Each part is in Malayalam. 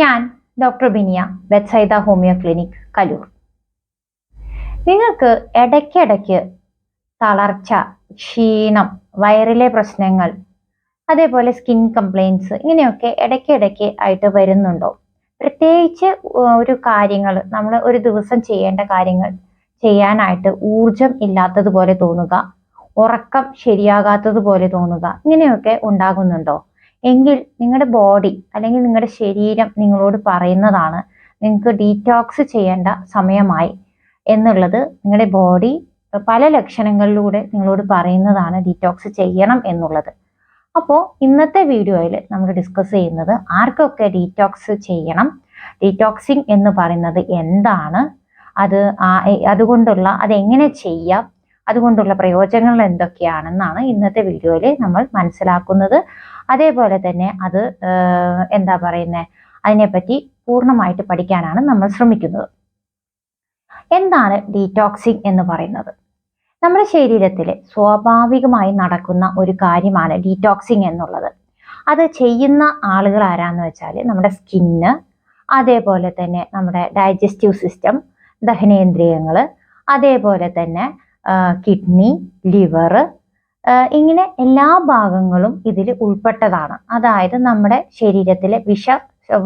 ഞാൻ doctor Biniya Bethsaida homeo clinic Kaloor. നിങ്ങൾക്ക് ഇടയ്ക്കിടയ്ക്ക് തളർച്ച ക്ഷീണം വയറിലെ പ്രശ്നങ്ങൾ അതേപോലെ സ്കിൻ കംപ്ലയിൻസ് ഇങ്ങനെയൊക്കെ ഇടയ്ക്കിടയ്ക്ക് ആയിട്ട് വരുന്നുണ്ടോ? പ്രത്യേകിച്ച് ഒരു കാര്യങ്ങൾ നമ്മൾ ഒരു ദിവസം ചെയ്യേണ്ട കാര്യങ്ങൾ ചെയ്യാനായിട്ട് ഊർജം ഇല്ലാത്തതുപോലെ തോന്നുക ഉറക്കം ശരിയാകാത്തതുപോലെ തോന്നുക ഇങ്ങനെയൊക്കെ ഉണ്ടാകുന്നുണ്ടോ? എങ്കിൽ നിങ്ങളുടെ ബോഡി അല്ലെങ്കിൽ നിങ്ങളുടെ ശരീരം നിങ്ങളോട് പറയുന്നതാണ് നിങ്ങൾക്ക് ഡീറ്റോക്സ് ചെയ്യേണ്ട സമയമായി എന്നുള്ളത് നിങ്ങളുടെ ബോഡി പല ലക്ഷണങ്ങളിലൂടെ നിങ്ങളോട് പറയുന്നതാണ് ഡീറ്റോക്സ് ചെയ്യണം എന്നുള്ളത്. അപ്പോൾ ഇന്നത്തെ വീഡിയോയിൽ നമ്മൾ ഡിസ്കസ് ചെയ്യുന്നത് ആർക്കൊക്കെ ഡീറ്റോക്സ് ചെയ്യണം? ഡീറ്റോക്സിങ് എന്ന് പറയുന്നത് എന്താണ്? അത് അതുകൊണ്ടുള്ള അതെങ്ങനെ ചെയ്യാം? അതുകൊണ്ടുള്ള പ്രയോജനങ്ങൾ എന്തൊക്കെയാണെന്നാണ് ഇന്നത്തെ വീഡിയോയിൽ നമ്മൾ മനസ്സിലാക്കുന്നത്. അതേപോലെ തന്നെ അത് എന്താ പറയുന്നത് അതിനെപ്പറ്റി പൂർണമായിട്ട് പഠിക്കാനാണ് നമ്മൾ ശ്രമിക്കുന്നത്. എന്താണ് ഡീറ്റോക്സിങ് എന്ന് പറയുന്നത്? നമ്മുടെ ശരീരത്തിൽ സ്വാഭാവികമായി നടക്കുന്ന ഒരു കാര്യമാണ് ഡീറ്റോക്സിങ് എന്നുള്ളത്. അത് ചെയ്യുന്ന ആളുകൾ ആരാന്ന് വെച്ചാൽ നമ്മുടെ സ്കിന്ന് അതേപോലെ തന്നെ നമ്മുടെ ഡൈജസ്റ്റീവ് സിസ്റ്റം ദഹനേന്ദ്രിയങ്ങൾ അതേപോലെ തന്നെ കിഡ്നി ലിവർ ഇങ്ങനെ എല്ലാ ഭാഗങ്ങളും ഇതിൽ ഉൾപ്പെട്ടതാണ്. അതായത് നമ്മുടെ ശരീരത്തിലെ വിഷ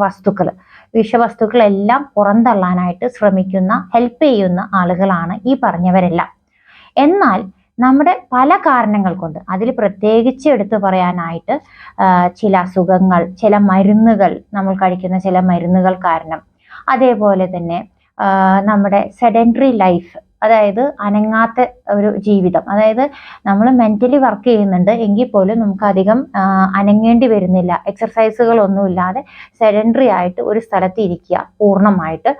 വസ്തുക്കൾ വിഷവസ്തുക്കളെല്ലാം പുറന്തള്ളാനായിട്ട് ശ്രമിക്കുന്ന ഹെൽപ്പ് ചെയ്യുന്ന ആളുകളാണ് ഈ പറഞ്ഞവരെല്ലാം. എന്നാൽ നമ്മുടെ പല കാരണങ്ങൾ കൊണ്ട് അതിൽ പ്രത്യേകിച്ച് എടുത്തു പറയാനായിട്ട് ചില അസുഖങ്ങൾ ചില മരുന്നുകൾ നമ്മൾ കഴിക്കുന്ന ചില മരുന്നുകൾ കാരണം. അതേപോലെ തന്നെ നമ്മുടെ സെഡന്ററി ലൈഫ് അതായത് അനങ്ങാത്ത ഒരു ജീവിതം. അതായത് നമ്മൾ മെന്റലി വർക്ക് ചെയ്യുന്നുണ്ട് എങ്കിൽ പോലും നമുക്ക് അധികം അനങ്ങേണ്ടി വരുന്നില്ല. എക്സസൈസുകളൊന്നും ഇല്ലാതെ സെഡൻഡറി ആയിട്ട് ഒരു സ്ഥലത്ത് ഇരിക്കുക പൂർണമായിട്ട്.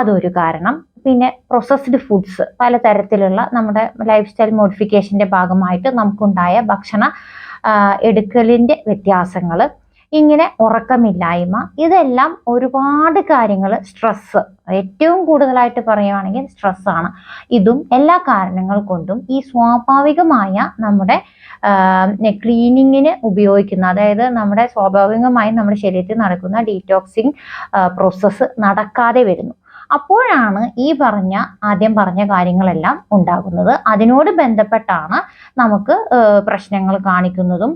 അതൊരു കാരണം. പിന്നെ പ്രോസസ്ഡ് ഫുഡ്സ് പലതരത്തിലുള്ള നമ്മുടെ ലൈഫ് സ്റ്റൈൽ മോഡിഫിക്കേഷന്റെ ഭാഗമായിട്ട് നമുക്കുണ്ടായ ഭക്ഷണ എടുക്കലിന്റെ വ്യത്യാസങ്ങൾ ഇങ്ങനെ ഉറക്കമില്ലായ്മ ഇതെല്ലാം ഒരുപാട് കാര്യങ്ങൾ സ്ട്രെസ്സ് ഏറ്റവും കൂടുതലായിട്ട് പറയുകയാണെങ്കിൽ സ്ട്രെസ്സാണ് ഇതും എല്ലാ കാരണങ്ങൾ കൊണ്ടും ഈ സ്വാഭാവികമായ നമ്മുടെ ക്ലീനിങ്ങിന് ഉപയോഗിക്കുന്ന അതായത് നമ്മുടെ സ്വാഭാവികമായി നമ്മുടെ ശരീരത്തിൽ നടക്കുന്ന ഡീറ്റോക്സിങ് പ്രോസസ്സ് നടക്കാതെ വരുന്നു. അപ്പോഴാണ് ഈ പറഞ്ഞ ആദ്യം പറഞ്ഞ കാര്യങ്ങളെല്ലാം ഉണ്ടാകുന്നത്. അതിനോട് ബന്ധപ്പെട്ടാണ് നമുക്ക് പ്രശ്നങ്ങൾ കാണിക്കുന്നതും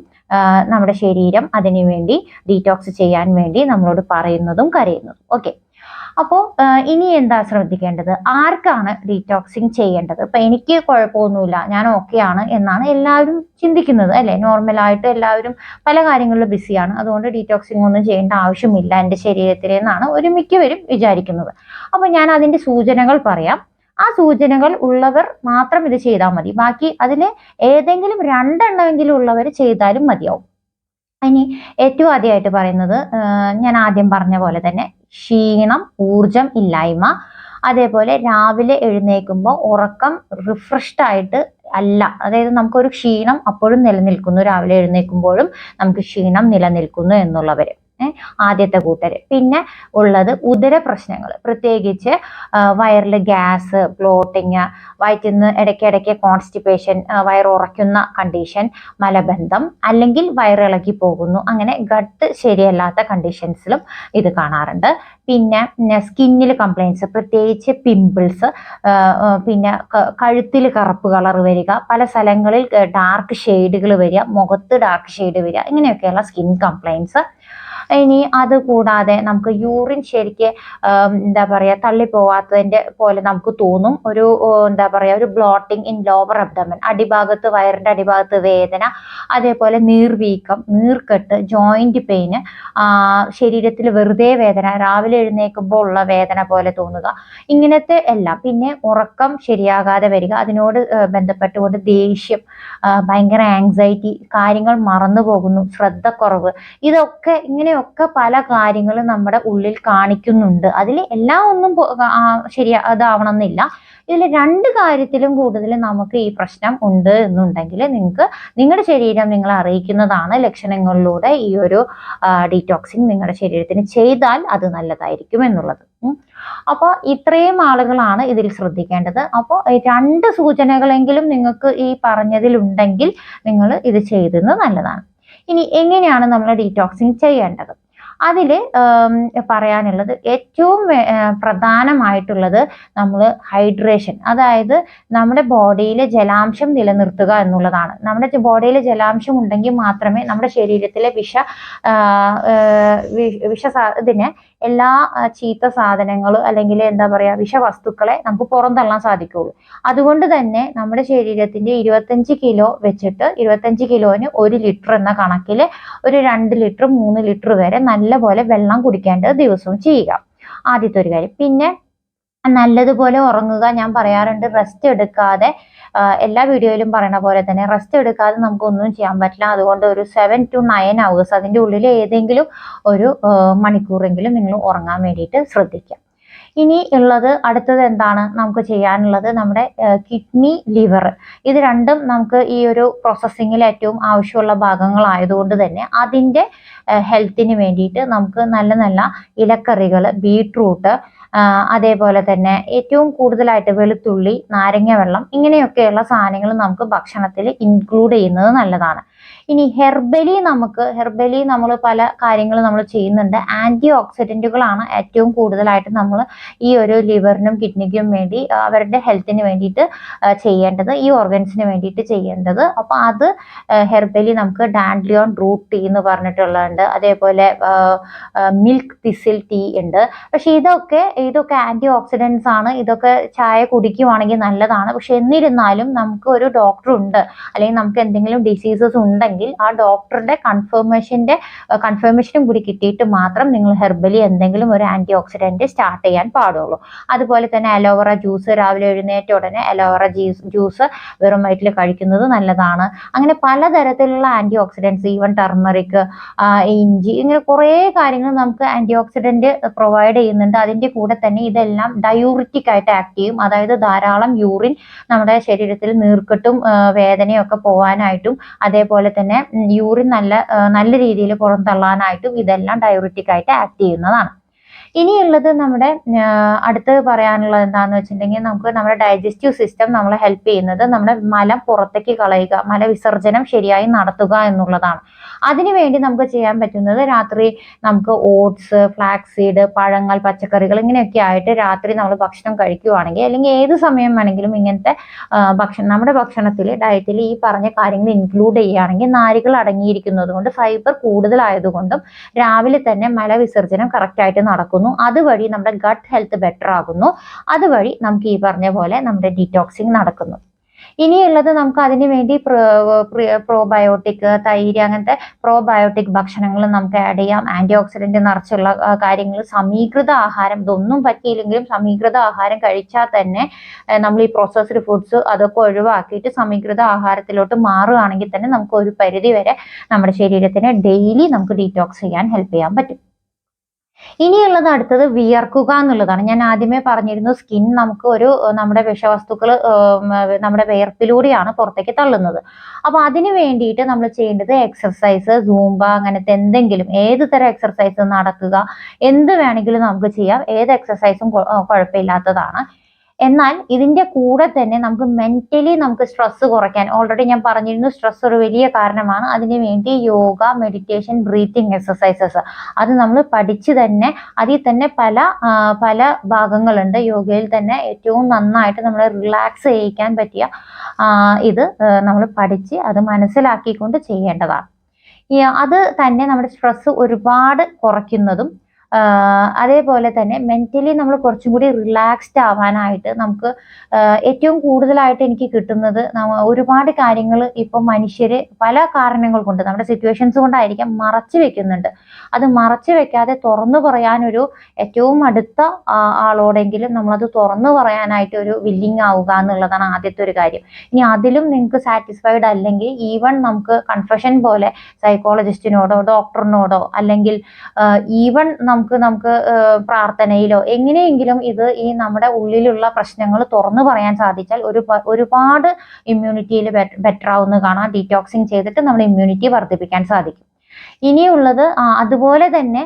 നമ്മുടെ ശരീരം അതിനു വേണ്ടി ഡീറ്റോക്സ് ചെയ്യാൻ വേണ്ടി നമ്മളോട് പറയുന്നതും കരയുന്നതും. ഓക്കെ അപ്പോൾ ഇനി എന്താ ശ്രദ്ധിക്കേണ്ടത്? ആർക്കാണ് ഡീറ്റോക്സിങ് ചെയ്യേണ്ടത്? ഇപ്പം എനിക്ക് കുഴപ്പമൊന്നുമില്ല ഞാൻ ഓക്കെയാണ് എന്നാണ് എല്ലാവരും ചിന്തിക്കുന്നത് അല്ലേ? നോർമലായിട്ട് എല്ലാവരും പല കാര്യങ്ങളിലും ബിസിയാണ് അതുകൊണ്ട് ഡീറ്റോക്സിങ് ഒന്നും ചെയ്യേണ്ട ആവശ്യമില്ല എന്റെ ശരീരത്തിൽ എന്നാണ് ഒരു മിക്കവരും വിചാരിക്കുന്നത്. അപ്പോൾ ഞാൻ അതിന്റെ സൂചനകൾ പറയാം. ആ സൂചനകൾ ഉള്ളവർ മാത്രം ഇത് ചെയ്താൽ മതി. ബാക്കി അതിൽ ഏതെങ്കിലും രണ്ടെണ്ണമെങ്കിലും ഉള്ളവർ ചെയ്താലും മതിയാവും. ഇനി ഏറ്റവും ആദ്യമായിട്ട് പറയുന്നത് ഞാൻ ആദ്യം പറഞ്ഞ പോലെ തന്നെ ക്ഷീണം ഊർജം ഇല്ലായ്മ. അതേപോലെ രാവിലെ എഴുന്നേൽക്കുമ്പോൾ ഉറക്കം റിഫ്രഷ്ഡ് ആയിട്ട് അല്ല. അതായത് നമുക്കൊരു ക്ഷീണം അപ്പോഴും നിലനിൽക്കുന്നു. രാവിലെ എഴുന്നേൽക്കുമ്പോഴും നമുക്ക് ക്ഷീണം നിലനിൽക്കുന്നു എന്നുള്ളവർ ആദ്യത്തെ കൂട്ടര്. പിന്നെ ഉള്ളത് ഉദര പ്രശ്നങ്ങൾ പ്രത്യേകിച്ച് വയറിൽ ഗ്യാസ് ബ്ലോട്ടിങ് വയറ്റിൽ നിന്ന് ഇടയ്ക്കിടയ്ക്ക് കോൺസ്റ്റിപ്പേഷൻ വയർ ഉറയ്ക്കുന്ന കണ്ടീഷൻ മലബന്ധം അല്ലെങ്കിൽ വയറിളകി പോകുന്നു. അങ്ങനെ ഗട്ട് ശരിയല്ലാത്ത കണ്ടീഷൻസിലും ഇത് കാണാറുണ്ട്. പിന്നെ സ്കിന്നിൽ കംപ്ലയിൻസ് പ്രത്യേകിച്ച് പിമ്പിൾസ് പിന്നെ കഴുത്തിൽ കറുപ്പ് കളർ വരിക പല സ്ഥലങ്ങളിൽ ഡാർക്ക് ഷെയ്ഡുകൾ വരിക മുഖത്ത് ഡാർക്ക് ഷെയ്ഡ് വരിക ഇങ്ങനെയൊക്കെയുള്ള സ്കിൻ കംപ്ലയിൻസ് ഇനി അത് കൂടാതെ നമുക്ക് യൂറിൻ ശരിക്ക് എന്താ പറയുക തള്ളിപ്പോവാത്തതിന്റെ പോലെ നമുക്ക് തോന്നും. ഒരു എന്താ പറയുക ഒരു ബ്ലോട്ടിങ് ഇൻ ലോവർ അബ്ഡമൻ അടിഭാഗത്ത് വയറിന്റെ അടിഭാഗത്ത് വേദന അതേപോലെ നീർവീക്കം നീർക്കെട്ട് ജോയിന്റ് പെയിന് ശരീരത്തിൽ വെറുതെ വേദന രാവിലെ എഴുന്നേൽക്കുമ്പോൾ ഉള്ള വേദന പോലെ തോന്നുക. ഇങ്ങനത്തെ എല്ലാം. പിന്നെ ഉറക്കം ശരിയാകാതെ വരിക. അതിനോട് ബന്ധപ്പെട്ടുകൊണ്ട് ദേഷ്യം ഭയങ്കര ആങ്സൈറ്റി കാര്യങ്ങൾ മറന്നു പോകുന്നു ശ്രദ്ധക്കുറവ്. ഇതൊക്കെ ഇങ്ങനെ ഇങ്ങനെയൊക്കെ പല കാര്യങ്ങളും നമ്മുടെ ഉള്ളിൽ കാണിക്കുന്നുണ്ട്. അതിൽ എല്ലാം ഒന്നും ശരി അതാവണം എന്നില്ല ഇതിൽ രണ്ട് കാര്യത്തിലും കൂടുതൽ നമുക്ക് ഈ പ്രശ്നം ഉണ്ട് എന്നുണ്ടെങ്കിൽ നിങ്ങൾക്ക് നിങ്ങളുടെ ശരീരം നിങ്ങളെ അറിയിക്കുന്നതാണ് ലക്ഷണങ്ങളിലൂടെ ഈ ഒരു ഡീറ്റോക്സിങ് നിങ്ങളുടെ ശരീരത്തിന് ചെയ്താൽ അത് നല്ലതായിരിക്കും എന്നുള്ളത്. അപ്പോൾ ഇത്രയും ആളുകളാണ് ഇതിൽ ശ്രദ്ധിക്കേണ്ടത്. അപ്പോൾ രണ്ട് സൂചനകളെങ്കിലും നിങ്ങൾക്ക് ഈ പറഞ്ഞതിലുണ്ടെങ്കിൽ നിങ്ങൾ ഇത് ചെയ്തത് നല്ലതാണ്. ഇനി എങ്ങനെയാണ് നമ്മൾ ഡീറ്റോക്സിങ് ചെയ്യേണ്ടത്? അതിൽ പറയാനുള്ളത് ഏറ്റവും പ്രധാനമായിട്ടുള്ളത് നമ്മൾ ഹൈഡ്രേഷൻ അതായത് നമ്മുടെ ബോഡിയിലെ ജലാംശം നിലനിർത്തുക എന്നുള്ളതാണ്. നമ്മുടെ ബോഡിയിലെ ജലാംശം ഉണ്ടെങ്കിൽ മാത്രമേ നമ്മുടെ ശരീരത്തിലെ വിഷ വിഷ ഇതിനെ എല്ലാ ചീത്ത സാധനങ്ങൾ അല്ലെങ്കിൽ എന്താ പറയുക വിഷവസ്തുക്കളെ നമുക്ക് പുറന്തള്ളാൻ സാധിക്കുള്ളൂ. അതുകൊണ്ട് തന്നെ നമ്മുടെ ശരീരത്തിന്റെ ഇരുപത്തഞ്ച് കിലോ വെച്ചിട്ട് ഇരുപത്തഞ്ച് കിലോന് ഒരു ലിറ്റർ എന്ന കണക്കിൽ ഒരു രണ്ട് ലിറ്റർ മൂന്ന് ലിറ്റർ വരെ നല്ലപോലെ വെള്ളം കുടിക്കേണ്ടത് ദിവസവും ചെയ്യുക. ആദ്യത്തെ ഒരു കാര്യം. പിന്നെ നല്ലതുപോലെ ഉറങ്ങുക. ഞാൻ പറയാറുണ്ട് റെസ്റ്റ് എടുക്കാതെ എല്ലാ വീഡിയോയിലും പറയുന്ന പോലെ തന്നെ റെസ്റ്റ് എടുക്കാതെ നമുക്ക് ഒന്നും ചെയ്യാൻ പറ്റില്ല. അതുകൊണ്ട് ഒരു സെവൻ ടു നയൻ അവേഴ്സ് അതിന്റെ ഉള്ളിൽ ഏതെങ്കിലും ഒരു മണിക്കൂറെങ്കിലും നിങ്ങൾ ഉറങ്ങാൻ വേണ്ടിയിട്ട് ശ്രദ്ധിക്കുക ഇനി ഉള്ളത് അടുത്തത് എന്താണ്? നമുക്ക് ചെയ്യാനുള്ളത് നമ്മുടെ കിഡ്നി ലിവർ ഇത് രണ്ടും നമുക്ക് ഈ ഒരു പ്രോസസ്സിങ്ങിൽ ഏറ്റവും ആവശ്യമുള്ള ഭാഗങ്ങളായതുകൊണ്ട് തന്നെ അതിന്റെ ഹെൽത്തിന് വേണ്ടിയിട്ട് നമുക്ക് നല്ല നല്ല ഇലക്കറികൾ ബീട്രൂട്ട് അതേപോലെ തന്നെ ഏറ്റവും കൂടുതലായിട്ട് വെളുത്തുള്ളി നാരങ്ങ വെള്ളം ഇങ്ങനെയൊക്കെയുള്ള സാധനങ്ങൾ നമുക്ക് ഭക്ഷണത്തിൽ ഇൻക്ലൂഡ് ചെയ്യുന്നത് നല്ലതാണ്. ഇനി ഹെർബലി നമുക്ക് ഹെർബലി നമ്മൾ പല കാര്യങ്ങൾ നമ്മൾ ചെയ്യുന്നുണ്ട്. ആന്റി ഓക്സിഡന്റുകളാണ് ഏറ്റവും കൂടുതലായിട്ട് നമ്മൾ ഈ ഒരു ലിവറിനും കിഡ്നിക്കും വേണ്ടി അവരുടെ ഹെൽത്തിന് വേണ്ടിയിട്ട് ചെയ്യേണ്ടത് ഈ ഓർഗൻസിന് വേണ്ടിയിട്ട് ചെയ്യേണ്ടത്. അപ്പോൾ അത് ഹെർബലി നമുക്ക് ഡാൻഡ്ലിയോൺ റൂട്ട് ടീ എന്ന് പറഞ്ഞിട്ടുള്ളതുണ്ട്. അതേപോലെ മിൽക്ക് തിസിൽ ടീ ഉണ്ട്. പക്ഷേ ഇതൊക്കെ ഇതൊക്കെ ആന്റി ഓക്സിഡൻസ് ആണ്. ഇതൊക്കെ ചായ കുടിക്കുവാണെങ്കിൽ നല്ലതാണ്. പക്ഷെ എന്നിരുന്നാലും നമുക്ക് ഒരു ഡോക്ടർ ഉണ്ട് അല്ലെങ്കിൽ നമുക്ക് എന്തെങ്കിലും ഡിസീസസ് ഉണ്ടെങ്കിൽ ആ ഡോക്ടറുടെ കൺഫർമേഷന്റെ കൺഫർമേഷനും കൂടി കിട്ടിയിട്ട് മാത്രം നിങ്ങൾ ഹെർബലി എന്തെങ്കിലും ഒരു ആന്റി ഓക്സിഡന്റ് സ്റ്റാർട്ട് ചെയ്യാൻ പാടുള്ളൂ. അതുപോലെ തന്നെ അലോവറ ജ്യൂസ് രാവിലെ എഴുന്നേറ്റ ഉടനെ അലോവറ ജ്യൂസ് ജ്യൂസ് വെറും വയറ്റിൽ കഴിക്കുന്നത് നല്ലതാണ്. അങ്ങനെ പലതരത്തിലുള്ള ആന്റി ഓക്സിഡൻസ് ഈവൻ ടർമറിക് ഇഞ്ചി ഇങ്ങനെ കുറേ കാര്യങ്ങൾ നമുക്ക് ആന്റി ഓക്സിഡന്റ് പ്രൊവൈഡ് ചെയ്യുന്നുണ്ട്. അതിന്റെ കൂടെ തന്നെ ഇതെല്ലാം ഡയൂറിറ്റിക് ആയിട്ട് ആക്ട് ചെയ്യും. അതായത് ധാരാളം യൂറിൻ നമ്മുടെ ശരീരത്തിൽ നീർക്കെട്ടും വേദനയൊക്കെ പോകാനായിട്ടും അതേപോലെ തന്നെ യൂറിൻ നല്ല നല്ല രീതിയിൽ പുറന്തള്ളാനായിട്ടും ഇതെല്ലാം ഡയബറ്റിക് ആയിട്ട് ആക്ട് ചെയ്യുന്നതാണ്. ഇനിയുള്ളത് നമ്മുടെ അടുത്ത് പറയാനുള്ളത് എന്താന്ന് വെച്ചിട്ടുണ്ടെങ്കിൽ നമുക്ക് നമ്മുടെ ഡൈജസ്റ്റീവ് സിസ്റ്റം നമ്മളെ ഹെൽപ്പ് ചെയ്യുന്നത് നമ്മുടെ മലം പുറത്തേക്ക് കളയുക മലവിസർജനം ശരിയായി നടത്തുക എന്നുള്ളതാണ്. അതിനുവേണ്ടി നമുക്ക് ചെയ്യാൻ പറ്റുന്നത് രാത്രി നമുക്ക് ഓട്സ് ഫ്ലാക്സ് സീഡ് പഴങ്ങൾ പച്ചക്കറികൾ ഇങ്ങനെയൊക്കെ ആയിട്ട് രാത്രി നമ്മൾ ഭക്ഷണം കഴിക്കുവാണെങ്കിൽ അല്ലെങ്കിൽ ഏത് സമയം വേണമെങ്കിലും ഇങ്ങനത്തെ ഭക്ഷണം നമ്മുടെ ഭക്ഷണത്തിൽ ഡയറ്റിൽ ഈ പറഞ്ഞ കാര്യങ്ങൾ ഇൻക്ലൂഡ് ചെയ്യുകയാണെങ്കിൽ നാരുകൾ അടങ്ങിയിരിക്കുന്നത് കൊണ്ട് ഫൈബർ കൂടുതലായതുകൊണ്ടും രാവിലെ തന്നെ മലവിസർജനം കറക്റ്റായിട്ട് നടക്കുന്നു അതുവഴി നമ്മുടെ ഗട്ട് ഹെൽത്ത് ബെറ്റർ ആകുന്നു. അതുവഴി നമുക്ക് ഈ പറഞ്ഞ പോലെ നമ്മുടെ ഡീറ്റോക്സിങ് നടക്കുന്നു. ഇനിയുള്ളത് നമുക്ക് അതിന് വേണ്ടി പ്രോബയോട്ടിക് തൈര് അങ്ങനത്തെ പ്രോബയോട്ടിക് ഭക്ഷണങ്ങൾ നമുക്ക് ആഡ് ചെയ്യാം. ആന്റി ഓക്സിഡന്റ് നിറച്ചുള്ള കാര്യങ്ങൾ സമീകൃത ആഹാരം. ഇതൊന്നും പറ്റിയില്ലെങ്കിലും സമീകൃത ആഹാരം കഴിച്ചാൽ തന്നെ നമ്മൾ ഈ പ്രോസസ്ഡ് ഫുഡ്സ് അതൊക്കെ ഒഴിവാക്കിയിട്ട് സമീകൃത ആഹാരത്തിലോട്ട് മാറുകയാണെങ്കിൽ തന്നെ നമുക്ക് ഒരു പരിധി വരെ നമ്മുടെ ശരീരത്തിനെ ഡെയിലി നമുക്ക് ഡീറ്റോക്സ് ചെയ്യാൻ ഹെൽപ്പ് ചെയ്യാൻ പറ്റും. ഇനിയുള്ളത് അടുത്തത് വിയർക്കുക എന്നുള്ളതാണ്. ഞാൻ ആദ്യമേ പറഞ്ഞിരുന്നു സ്കിൻ നമുക്ക് ഒരു നമ്മുടെ വിഷവസ്തുക്കൾ നമ്മുടെ വിയർപ്പിലൂടെയാണ് പുറത്തേക്ക് തള്ളുന്നത്. അപ്പോൾ അതിന് വേണ്ടിയിട്ട് നമ്മൾ ചെയ്യേണ്ടത് എക്സർസൈസ് സൂംബ അങ്ങനത്തെ എന്തെങ്കിലും ഏത് തരം എക്സർസൈസ് നടക്കുക എന്ത് വേണമെങ്കിലും നമുക്ക് ചെയ്യാം. ഏത് എക്സർസൈസും കുഴപ്പമില്ലാത്തതാണ്. എന്നാൽ ഇതിന്റെ കൂടെ തന്നെ നമുക്ക് മെന്റലി നമുക്ക് സ്ട്രെസ് കുറയ്ക്കാൻ ഓൾറെഡി ഞാൻ പറഞ്ഞിരുന്നു സ്ട്രെസ് ഒരു വലിയ കാരണമാണ്. അതിന് വേണ്ടി യോഗ മെഡിറ്റേഷൻ ബ്രീത്തിങ് എക്സസൈസസ് അത് നമ്മൾ പഠിച്ച് തന്നെ അതിൽ തന്നെ പല പല ഭാഗങ്ങളുണ്ട്. യോഗയിൽ തന്നെ ഏറ്റവും നന്നായിട്ട് നമ്മൾ റിലാക്സ് ചെയ്യിക്കാൻ പറ്റിയ ഇത് നമ്മൾ പഠിച്ച് അത് മനസ്സിലാക്കിക്കൊണ്ട് ചെയ്യേണ്ടതാണ്. അത് തന്നെ നമ്മുടെ സ്ട്രെസ് ഒരുപാട് കുറയ്ക്കുന്നതും അതേപോലെ തന്നെ മെന്റലി നമ്മൾ കുറച്ചും കൂടി റിലാക്സ്ഡ് ആവാനായിട്ട് നമുക്ക് ഏറ്റവും കൂടുതലായിട്ട് എനിക്ക് കിട്ടുന്നത് ഒരുപാട് കാര്യങ്ങൾ ഇപ്പം മനുഷ്യർ പല കാരണങ്ങൾ കൊണ്ട് നമ്മുടെ സിറ്റുവേഷൻസ് കൊണ്ടായിരിക്കാം മറച്ചു വെക്കുന്നുണ്ട്. അത് മറച്ചു വെക്കാതെ തുറന്നു പറയാനൊരു ഏറ്റവും അടുത്ത ആളോടെങ്കിലും നമ്മളത് തുറന്നു പറയാനായിട്ട് ഒരു വില്ലിങ് ആവുക എന്നുള്ളതാണ് ആദ്യത്തെ ഒരു കാര്യം. ഇനി അതിലും നിങ്ങൾക്ക് സാറ്റിസ്ഫൈഡ് അല്ലെങ്കിൽ ഈവൺ നമുക്ക് കൺഫഷൻ പോലെ സൈക്കോളജിസ്റ്റിനോടോ ഡോക്ടറിനോടോ അല്ലെങ്കിൽ ഈവൻ നമുക്ക് നമുക്ക് പ്രാർത്ഥനയിലോ എങ്ങനെയെങ്കിലും ഇത് ഈ നമ്മുടെ ഉള്ളിലുള്ള പ്രശ്നങ്ങൾ തുറന്നു പറയാൻ സാധിച്ചാൽ ഒരു ഒരുപാട് ഇമ്മ്യൂണിറ്റിയിൽ ബെറ്റർ ആവുന്ന കാണാം ഡീറ്റോക്സിങ് ചെയ്തിട്ട് നമ്മുടെ ഇമ്മ്യൂണിറ്റി വർദ്ധിപ്പിക്കാൻ സാധിക്കും. ഇനിയുള്ളത് അതുപോലെ തന്നെ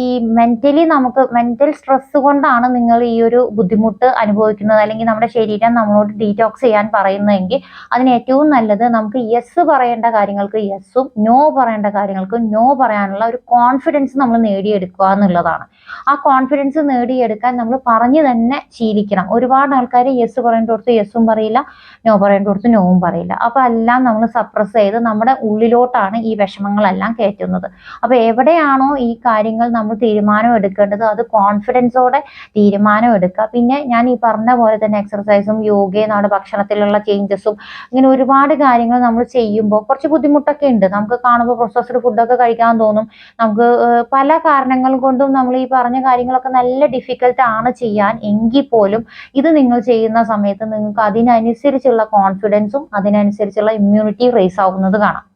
ഈ മെന്റലി നമുക്ക് മെന്റൽ സ്ട്രെസ് കൊണ്ടാണ് നിങ്ങൾ ഈ ഒരു ബുദ്ധിമുട്ട് അനുഭവിക്കുന്നത്. അല്ലെങ്കിൽ നമ്മുടെ ശരീരം നമ്മളോട് ഡീറ്റോക്സ് ചെയ്യാൻ പറയുന്നതെങ്കിൽ അതിന് ഏറ്റവും നല്ലത് നമുക്ക് യെസ് പറയേണ്ട കാര്യങ്ങൾക്ക് യെസ്സും നോ പറയേണ്ട കാര്യങ്ങൾക്ക് നോ പറയാനുള്ള ഒരു കോൺഫിഡൻസ് നമ്മൾ നേടിയെടുക്കുക എന്നുള്ളതാണ്. ആ കോൺഫിഡൻസ് നേടിയെടുക്കാൻ നമ്മൾ പറഞ്ഞു തന്നെ ശീലിക്കണം. ഒരുപാട് ആൾക്കാർ യെസ് പറയേണ്ടടുത്ത് യെസ്സും പറയില്ല നോ പറയേണ്ടടുത്ത് നോവും പറയില്ല. അപ്പോൾ എല്ലാം നമ്മൾ സപ്രസ് ചെയ്ത് നമ്മുടെ ഉള്ളിലോട്ടാണ് ഈ വിഷമങ്ങളെല്ലാം കയറ്റുന്നത്. അപ്പോൾ എവിടെയാണോ ഈ കാര്യങ്ങൾ നമ്മൾ തീരുമാനം എടുക്കേണ്ടത് അത് കോൺഫിഡൻസോടെ തീരുമാനം എടുക്കുക. പിന്നെ ഞാൻ ഈ പറഞ്ഞ പോലെ തന്നെ എക്സർസൈസും യോഗയും നമ്മുടെ ഭക്ഷണത്തിലുള്ള ചേഞ്ചസും ഇങ്ങനെ ഒരുപാട് കാര്യങ്ങൾ നമ്മൾ ചെയ്യുമ്പോൾ കുറച്ച് ബുദ്ധിമുട്ടൊക്കെ ഉണ്ട്. നമുക്ക് കാണുമ്പോൾ പ്രൊസസ്ഡ് ഫുഡൊക്കെ കഴിക്കാൻ തോന്നും. നമുക്ക് പല കാരണങ്ങൾ കൊണ്ടും നമ്മൾ ഈ പറഞ്ഞ കാര്യങ്ങളൊക്കെ നല്ല ഡിഫിക്കൽട്ട് ആണ് ചെയ്യാൻ എങ്കിൽ പോലും ഇത് നിങ്ങൾ ചെയ്യുന്ന സമയത്ത് നിങ്ങൾക്ക് അതിനനുസരിച്ചുള്ള കോൺഫിഡൻസും അതിനനുസരിച്ചുള്ള ഇമ്മ്യൂണിറ്റി റേസ് ആവുന്നത് കാണാം.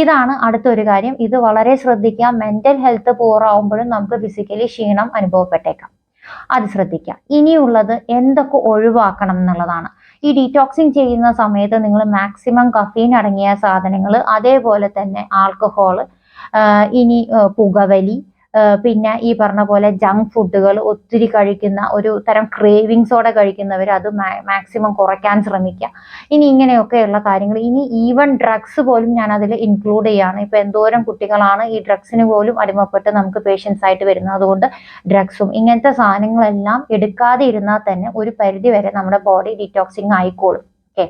ഇതാണ് അടുത്തൊരു കാര്യം. ഇത് വളരെ ശ്രദ്ധിക്കുക. മെന്റൽ ഹെൽത്ത് പോറാവുമ്പോഴും നമുക്ക് ഫിസിക്കലി ക്ഷീണം അനുഭവപ്പെട്ടേക്കാം. അത് ശ്രദ്ധിക്കുക. ഇനിയുള്ളത് എന്തൊക്കെ ഒഴിവാക്കണം എന്നുള്ളതാണ്. ഈ ഡീറ്റോക്സിങ് ചെയ്യുന്ന സമയത്ത് നിങ്ങൾ മാക്സിമം കഫീൻ അടങ്ങിയ സാധനങ്ങൾ അതേപോലെ തന്നെ ആൽക്കഹോൾ ഇനി പുകവലി പിന്നെ ഈ പറഞ്ഞ പോലെ ജങ്ക് ഫുഡുകൾ ഒത്തിരി കഴിക്കുന്ന ഒരു തരം ക്രേവിങ്സോടെ കഴിക്കുന്നവർ അത് മാക്സിമം കുറയ്ക്കാൻ ശ്രമിക്കുക ഇനി ഇങ്ങനെയൊക്കെയുള്ള കാര്യങ്ങൾ. ഇനി ഈവൻ ഡ്രഗ്സ് പോലും ഞാൻ അതിൽ ഇൻക്ലൂഡ് ചെയ്യാണ്. ഇപ്പൊ എന്തോരം കുട്ടികളാണ് ഈ ഡ്രഗ്സിന് പോലും അടിമപ്പെട്ട് നമുക്ക് പേഷ്യൻസ് ആയിട്ട് വരുന്നത് അതുകൊണ്ട് ഡ്രഗ്സും ഇങ്ങനത്തെ സാധനങ്ങളെല്ലാം എടുക്കാതെ ഇരുന്നാൽ തന്നെ ഒരു പരിധി വരെ നമ്മുടെ ബോഡി ഡീറ്റോക്സിങ് ആയിക്കോളും. ഓക്കെ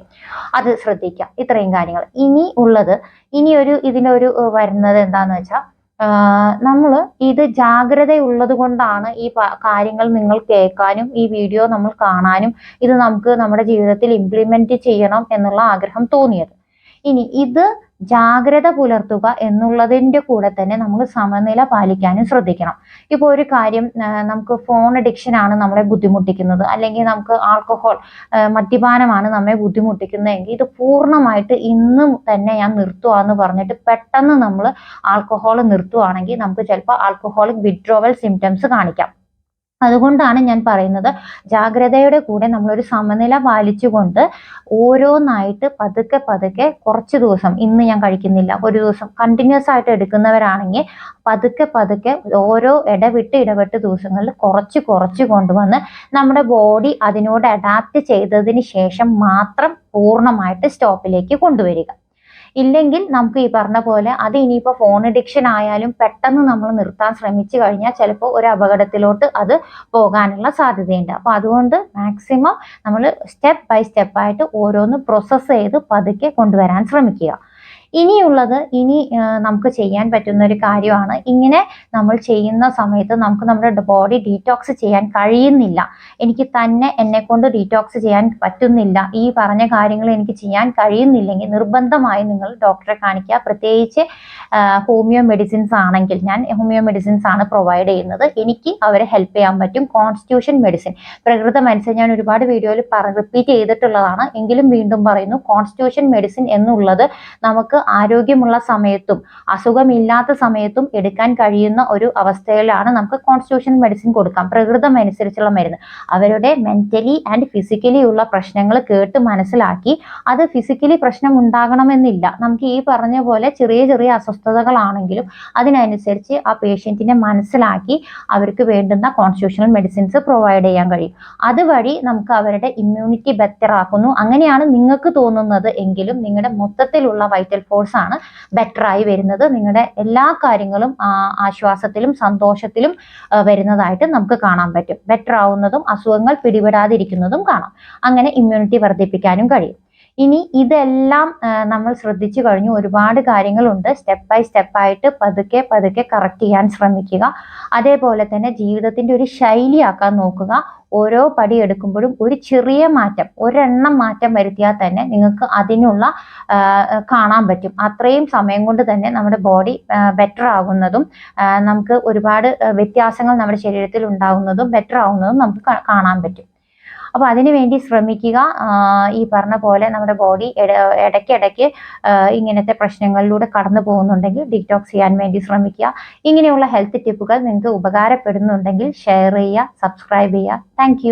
അത് ശ്രദ്ധിക്കുക ഇത്രയും കാര്യങ്ങൾ. ഇനി ഉള്ളത് ഇനി ഒരു ഇതിനൊരു വരുന്നത് എന്താന്ന് വെച്ചാൽ നമ്മൾ ഇത് ജാഗ്രതയുള്ളത് കൊണ്ടാണ് ഈ കാര്യങ്ങൾ നിങ്ങൾ കേൾക്കാനും ഈ വീഡിയോ നമ്മൾ കാണാനും ഇത് നമുക്ക് നമ്മുടെ ജീവിതത്തിൽ ഇംപ്ലിമെന്റ് ചെയ്യണം എന്നുള്ള ആഗ്രഹം തോന്നിയത്. ഇനി ഇത് ജാഗ്രത പുലർത്തുക എന്നുള്ളതിന്റെ കൂടെ തന്നെ നമ്മൾ സമനില പാലിക്കാനും ശ്രദ്ധിക്കണം. ഇപ്പോൾ ഒരു കാര്യം നമുക്ക് ഫോൺ അഡിക്ഷൻ ആണ് നമ്മളെ ബുദ്ധിമുട്ടിക്കുന്നത്. അല്ലെങ്കിൽ നമുക്ക് ആൽക്കഹോൾ മദ്യപാനമാണ് നമ്മെ ബുദ്ധിമുട്ടിക്കുന്നതെങ്കിൽ ഇത് പൂർണമായിട്ട് ഇന്നും തന്നെ ഞാൻ നിർത്തുവാന്ന് പറഞ്ഞിട്ട് പെട്ടെന്ന് നമ്മൾ ആൽക്കഹോൾ നിർത്തുവാണെങ്കിൽ നമുക്ക് ചിലപ്പോൾ ആൽക്കഹോളിക് വിഡ്രോവൽ സിംറ്റംസ് കാണിക്കാം. അതുകൊണ്ടാണ് ഞാൻ പറയുന്നത് ജാഗ്രതയുടെ കൂടെ നമ്മളൊരു സമനില പാലിച്ചുകൊണ്ട് ഓരോന്നായിട്ട് പതുക്കെ പതുക്കെ കുറച്ച് ദിവസം ഇന്ന് ഞാൻ കഴിക്കുന്നില്ല. ഒരു ദിവസം കണ്ടിന്യൂസ് ആയിട്ട് എടുക്കുന്നവരാണെങ്കിൽ പതുക്കെ പതുക്കെ ഓരോ ഇടവിട്ട് ഇടവിട്ട് ദിവസങ്ങളിൽ കുറച്ച് കുറച്ച് കൊണ്ടുവന്ന് നമ്മുടെ ബോഡി അതിനോട് അഡാപ്റ്റ് ചെയ്തതിന് ശേഷം മാത്രം പൂർണമായിട്ട് സ്റ്റോപ്പിലേക്ക് കൊണ്ടുവരിക. ഇല്ലെങ്കിൽ നമുക്ക് ഈ പറഞ്ഞ പോലെ അത് ഇനിയിപ്പോൾ ഫോൺ അഡിക്ഷൻ ആയാലും പെട്ടെന്ന് നമ്മൾ നിർത്താൻ ശ്രമിച്ചു കഴിഞ്ഞാൽ ചിലപ്പോൾ ഒരു അപകടത്തിലോട്ട് അത് പോകാനുള്ള സാധ്യതയുണ്ട്. അപ്പോൾ അതുകൊണ്ട് മാക്സിമം നമ്മൾ സ്റ്റെപ്പ് ബൈ സ്റ്റെപ്പായിട്ട് ഓരോന്ന് പ്രോസസ്സ് ചെയ്ത് പതുക്കെ കൊണ്ടുവരാൻ ശ്രമിക്കുക. ഇനിയുള്ളത് ഇനി നമുക്ക് ചെയ്യാൻ പറ്റുന്ന ഒരു കാര്യമാണ്. ഇങ്ങനെ നമ്മൾ ചെയ്യുന്ന സമയത്ത് നമുക്ക് നമ്മുടെ ബോഡി ഡീറ്റോക്സ് ചെയ്യാൻ കഴിയുന്നില്ല. എനിക്ക് തന്നെ എന്നെ കൊണ്ട് ഡീറ്റോക്സ് ചെയ്യാൻ പറ്റുന്നില്ല. ഈ പറഞ്ഞ കാര്യങ്ങൾ എനിക്ക് ചെയ്യാൻ കഴിയുന്നില്ലെങ്കിൽ നിർബന്ധമായി നിങ്ങൾ ഡോക്ടറെ കാണിക്കുക. പ്രത്യേകിച്ച് ഹോമിയോ മെഡിസിൻസ് ആണെങ്കിൽ ഞാൻ ഹോമിയോ മെഡിസിൻസ് ആണ് പ്രൊവൈഡ് ചെയ്യുന്നത്. എനിക്ക് അവരെ ഹെൽപ്പ് ചെയ്യാൻ പറ്റും. കോൺസ്റ്റിറ്റ്യൂഷൻ മെഡിസിൻ പ്രകൃത ഞാൻ ഒരുപാട് വീഡിയോയിൽ പറ റിപ്പീറ്റ് ചെയ്തിട്ടുള്ളതാണ്. എങ്കിലും വീണ്ടും പറയുന്നു കോൺസ്റ്റിറ്റ്യൂഷൻ മെഡിസിൻ എന്നുള്ളത് നമുക്ക് ആരോഗ്യമുള്ള സമയത്തും അസുഖമില്ലാത്ത സമയത്തും എടുക്കാൻ കഴിയുന്ന ഒരു അവസ്ഥയിലാണ് നമുക്ക് കോൺസ്റ്റിറ്റ്യൂഷൻ മെഡിസിൻ കൊടുക്കാം. പ്രകൃതം അനുസരിച്ചുള്ള മരുന്ന്. അവരുടെ മെന്റലി ആൻഡ് ഫിസിക്കലി ഉള്ള പ്രശ്നങ്ങൾ കേട്ട് മനസ്സിലാക്കി അത് ഫിസിക്കലി പ്രശ്നം ഉണ്ടാകണമെന്നില്ല നമുക്ക് ഈ പറഞ്ഞ പോലെ ചെറിയ ചെറിയ അസ്വസ്ഥതകളാണെങ്കിലും അതിനനുസരിച്ച് ആ പേഷ്യന്റിനെ മനസ്സിലാക്കി അവർക്ക് വേണ്ടുന്ന കോൺസ്റ്റിറ്റ്യൂഷണൽ മെഡിസിൻസ് പ്രൊവൈഡ് ചെയ്യാൻ കഴിയും. അതുവഴി നമുക്ക് അവരുടെ ഇമ്മ്യൂണിറ്റി ബെറ്റർ ആക്കുന്നു. അങ്ങനെയാണ് നിങ്ങൾക്ക് തോന്നുന്നത് എങ്കിലും നിങ്ങളുടെ മൊത്തത്തിലുള്ള വൈറ്റൽ ഫോഴ്സ് ആണ് ബെറ്റർ ആയി വരുന്നത്. നിങ്ങളുടെ എല്ലാ കാര്യങ്ങളും ആശ്വാസത്തിലും സന്തോഷത്തിലും വരുന്നതായിട്ട് നമുക്ക് കാണാൻ പറ്റും. ബെറ്റർ ആവുന്നതും അസുഖങ്ങൾ പിടിപെടാതിരിക്കുന്നതും കാണാം. അങ്ങനെ ഇമ്മ്യൂണിറ്റി വർദ്ധിപ്പിക്കാനും കഴിയും. ഇനി ഇതെല്ലാം നമ്മൾ ശ്രദ്ധിച്ചു കഴിഞ്ഞു. ഒരുപാട് കാര്യങ്ങളുണ്ട്. സ്റ്റെപ്പ് ബൈ സ്റ്റെപ്പ് ആയിട്ട് പതുക്കെ പതുക്കെ കറക്റ്റ് ചെയ്യാൻ ശ്രമിക്കുക. അതേപോലെ തന്നെ ജീവിതത്തിന്റെ ഒരു ശൈലിയാക്കാൻ നോക്കുക. ഓരോ പടി എടുക്കുമ്പോഴും ഒരു ചെറിയ മാറ്റം ഒരെണ്ണം മാറ്റം വരുത്തിയാൽ തന്നെ നിങ്ങൾക്ക് അതിനുള്ള കാണാൻ പറ്റും. അത്രയും സമയം കൊണ്ട് തന്നെ നമ്മുടെ ബോഡി ബെറ്റർ ആകുന്നതും നമുക്ക് ഒരുപാട് വ്യത്യാസങ്ങൾ നമ്മുടെ ശരീരത്തിൽ ഉണ്ടാകുന്നതും ബെറ്റർ ആകുന്നതും നമുക്ക് കാണാൻ പറ്റും. അപ്പോൾ അതിനു വേണ്ടി ശ്രമിക്കുക. ഈ പറഞ്ഞ പോലെ നമ്മുടെ ബോഡി ഇടയ്ക്കിടയ്ക്ക് ഇങ്ങനത്തെ പ്രശ്നങ്ങളിലൂടെ കടന്നു പോകുന്നുണ്ടെങ്കിൽ ഡിറ്റോക്സ് ചെയ്യാൻ വേണ്ടി ശ്രമിക്കുക. ഇങ്ങനെയുള്ള ഹെൽത്ത് ടിപ്പുകൾ നിങ്ങൾക്ക് ഉപകാരപ്പെടുന്നുണ്ടെങ്കിൽ ഷെയർ ചെയ്യുക സബ്സ്ക്രൈബ് ചെയ്യുക. താങ്ക്